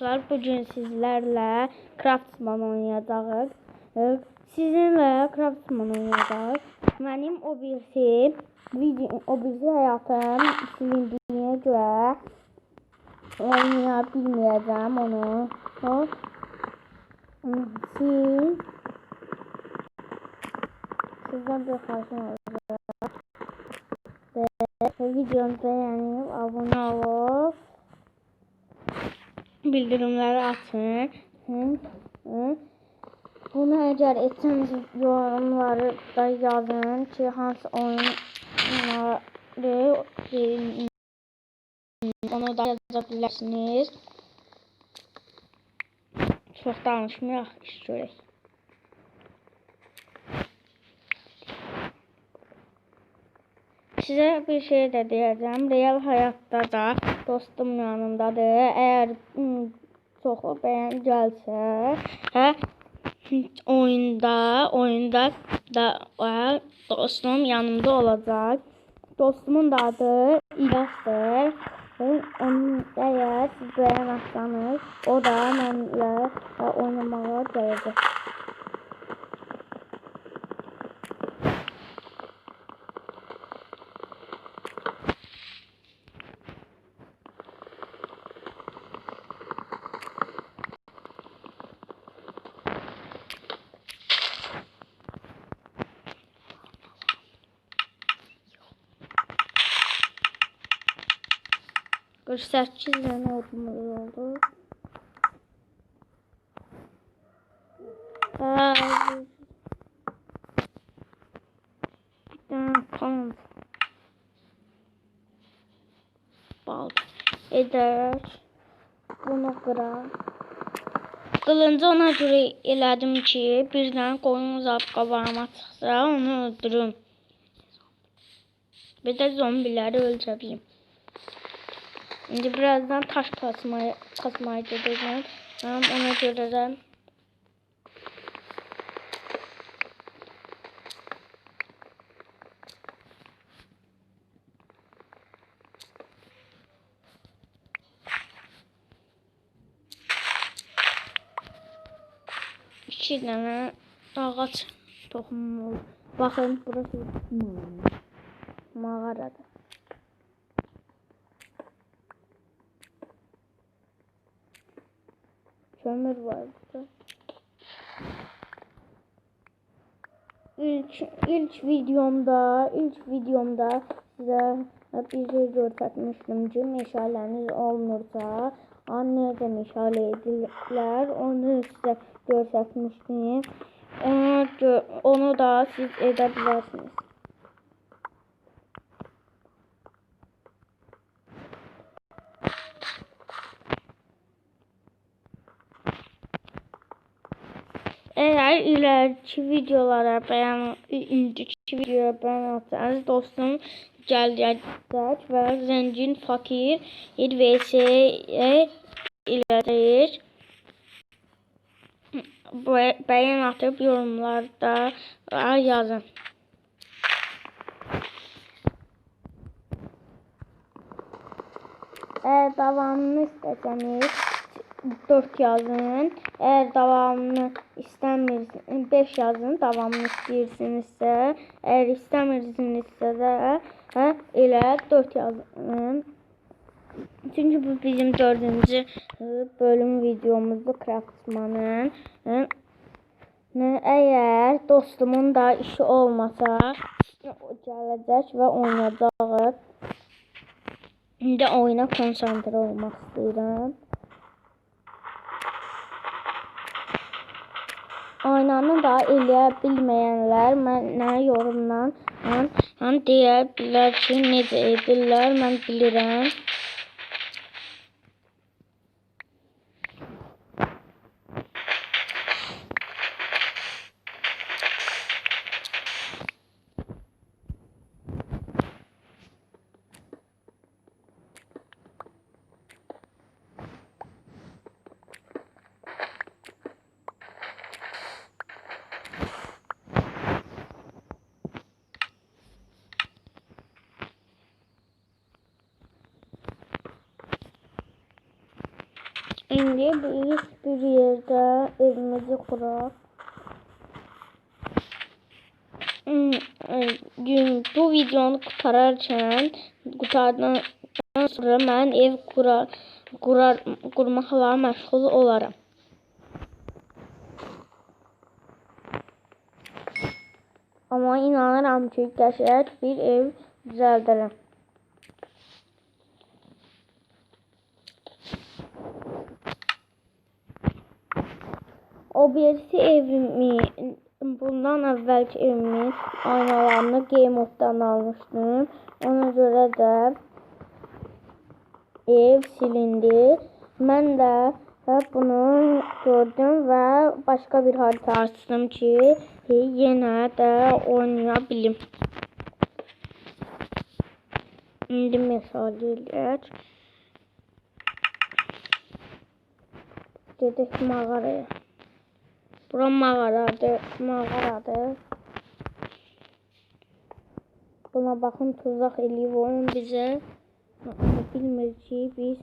arkadaşlar bugün sizlerle Craftsman oynayacağız. Sizinle Craftsman oynayacağız. Benim o birisi video, o birisi hayatım silindiğine göre oynayabilmeyeceğim onu. O, siz sizden bir karşım olacak. Ve videomu beğenip bildirimleri hı. Bunu eğer etseniz yorumları da yazın ki hansı oyunları onu da yazabilirsiniz. Çok danışmayaq, iş görək. Size bir şey de diyeceğim. Real hayatta da dostum yanımdadır. Eğer hmm, çok beğen gelse hə, oyunda oyunda da hə, dostum yanımda olacak. Dostumun da adı İlyas'tır. Onun eğer siz beğenmezseniz o da benimle oynamaya gelecek. Kırk sekiz tane odumuz oldu. Aa, tamam. Bal eder. Bunu kırar. Kılıncı ona göre elədim ki, birdən qoyun zap qabağıma çıxsa, onu öldürüm. Bir də zombiləri öldürəyim. Şimdi birazdan taş kasmaya, kasmaya gideceğim. Tamam ona göre de iki tane ağaç tohumum oldu. Burası. Mağarada. Kömür var burada. İlk, ilk videomda, ilk videomda size bir şey göstermiştim ki meşaleniz olmursa nerede meşale edirlər onu size göstermiştim. Onu da siz edebilirsiniz. Eğer ileriki videolara beğen, indiki videoya beğenirseniz dostum gelecek ve zengin fakir vs ilerleyir. Beğen atıp yorumlarda yazın. Eğer devamını isteseniz 4 yazın. Eğer davamını istemirsiniz 5 yazın. Davamını istəyirsinizsə, eğer istəmirsinizsə də hə, elə 4 yazın. Çünkü bu bizim dördüncü bölüm videomuzdu Craftsman'ın. Eğer dostumun da işi olmasa gələcək və oynayacağıq. İndi oyuna konsantre olmaq istəyirəm. Oynanı da eləyə bilməyənlər mənə yorumdan deyə bilər ki, necə edirlər, mən bilirəm. İndi biz bir yerde evimizi kuraq. Hmm, Bu videonu kurtararken kurtardan sonra mən ev kurar, kurar, kurmaqla məşğul olaram. Amma inanıram ki, qəşəng bir ev düzəldərəm. O birisi evimi, bundan əvvəlki evimin aynalarını Game Mod'dan almışdım. Ona görə də ev silindi. Də və bunu gördüm və başqa bir harita açdım ki, yenə də oynaya bilim. İndi misal eləyək. Gedək mağaraya. Bura mağaradır, mağaradır. Buna baxın, tuzaq eləyib oyun bizə. Bilmir ki, biz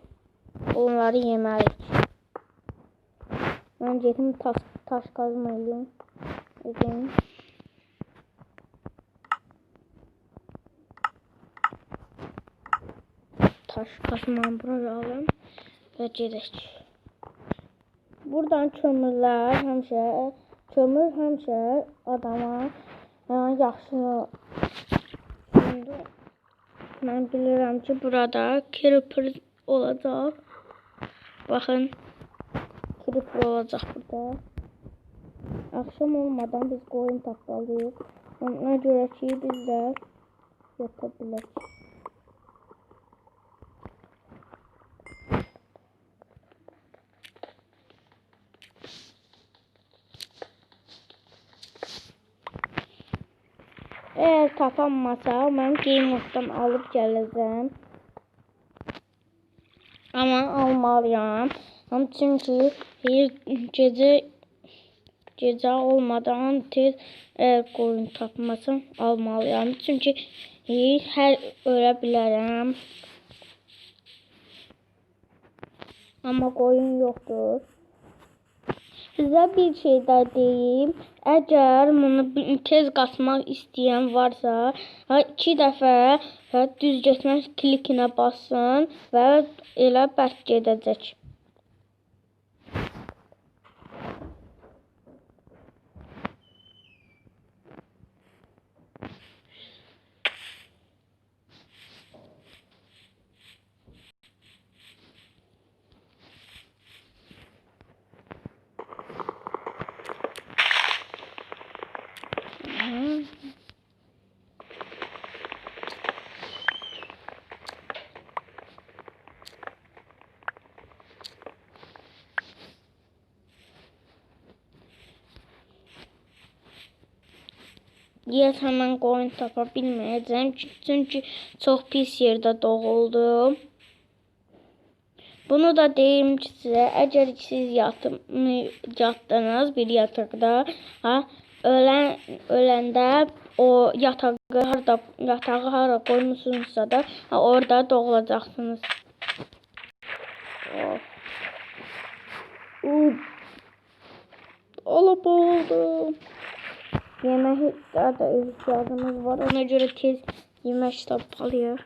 onları yeməliyik. Mən gedim taş, taş qazma eləyim. Edim. Taş kazmamı buraya alım və gedək. Buradan kömürlər həmişə kömür həmişə adama yəni yaxşı Şimdi mən bilirəm ki, burada creeper olacaq. Baxın. Creeper olacaq burada. Akşam olmadan biz qoyun tapmalıyıq. Ona görə ki, biz də yata. Eğer tapanmasa mən Game Mod'dan alıp gələcəm. Amma almalıyam. Ama çünkü bir gece gece olmadan tez eğer koyun tapmasam almalıyam. Çünkü her ölə bilərəm. Amma koyun yoktur. Sizə bir şey də deyim. Əgər bunu tez qasmaq istəyən varsa, ha, iki dəfə ha, düz getmək klikinə bassın və elə bərk gedəcək. Deyəsən mən qoyun tapa bilməyəcəm ki- çünki çox pis yerdə doğuldum. Bunu da deyim ki sizə, əgər siz yatım, yatdınız bir yataqda, ha, ölən öləndə o yatağı harda yatağı hara qoymusunuzsa da ha, orada doğulacaqsınız. Uf. Alıp oldum. Yemek da ihtiyacımız var. Ona göre tez yemek tapmalıyıq.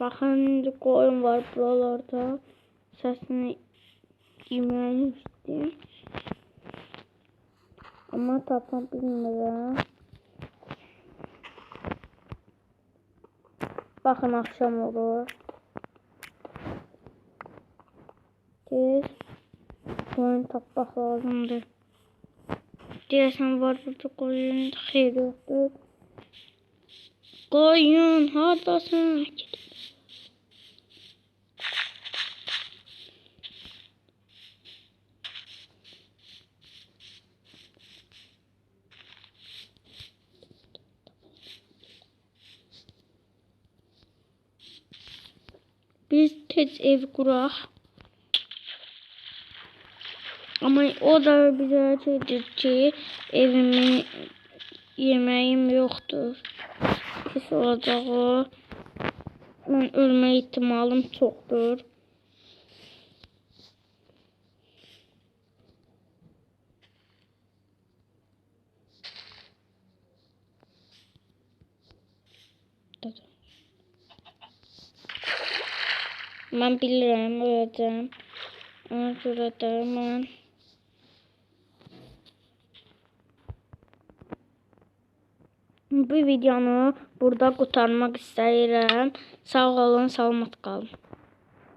Baxın, qoyun var buralarda. Səsini yeməyi istəyir. Amma tapa bilmirəm. Baxın, axşam olur. Tez koyun tapmaq lazımdır. Deyəsən var burada koyun, xeyr yoxdur. Koyun, hardasın? Biz tez ev quraq. Ama o da bize şeydir ki evimi yemeğim yoktur. pis olacağı. Mən ölmə ihtimalım çoxdur. Mən bilirəm, öləcəm. Ona görə də mən bu videonu burada qurtarmaq istəyirəm. Sağ olun, salamat qalın.